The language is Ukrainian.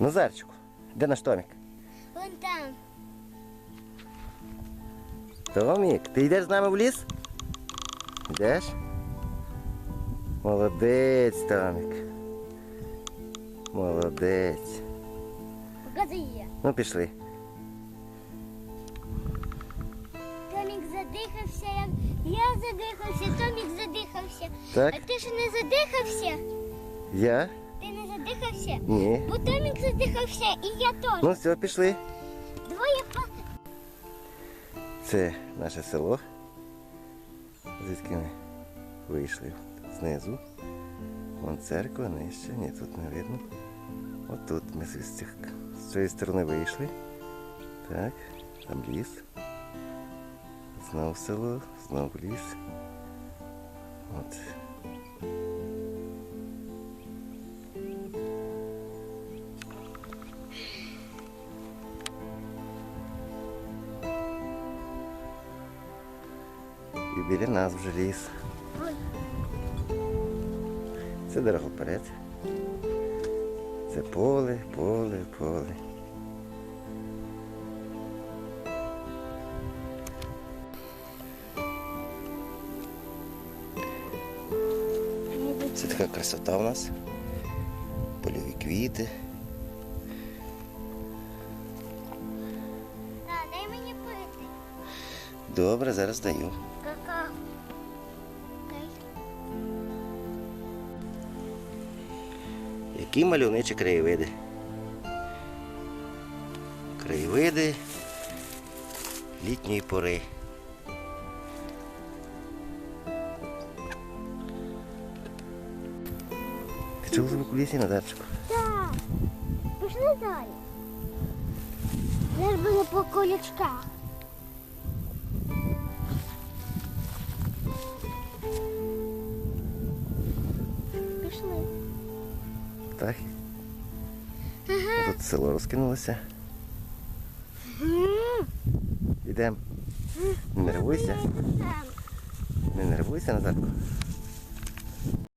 Назарчику, де наш Томік? Вон там. Томік, ти йдеш з нами в ліс? Йдеш? Молодець, Томік. Молодець. Показуй її. Ну пішли. Томік задихався, як я задихався, Томік задихався. Так? А ти ж не задихався? Я? Задихався? Ні. Бо Томік задихався і я теж. Ну все, пішли. Двоє по... Це наше село. Звідки ми вийшли знизу. Вон церква, нижче, ні, тут не видно. Отут ми з, цих, з цієї сторони вийшли. Так, там ліс. Знов село, знов ліс. От. І біля нас вже ліс. Це дорога вперед. Це поле, поле, поле. Це така красота у нас. Польові квіти. Добре, зараз даю. Які мальовничі краєвиди. Краєвиди літньої пори. Ти чув звук лісі Назарчику? Так. Пішли далі. Зараз буде по колючках. Так. Тут село розкинулося. Йдемо. Не нервуйся. Не нервуйся, Назарку.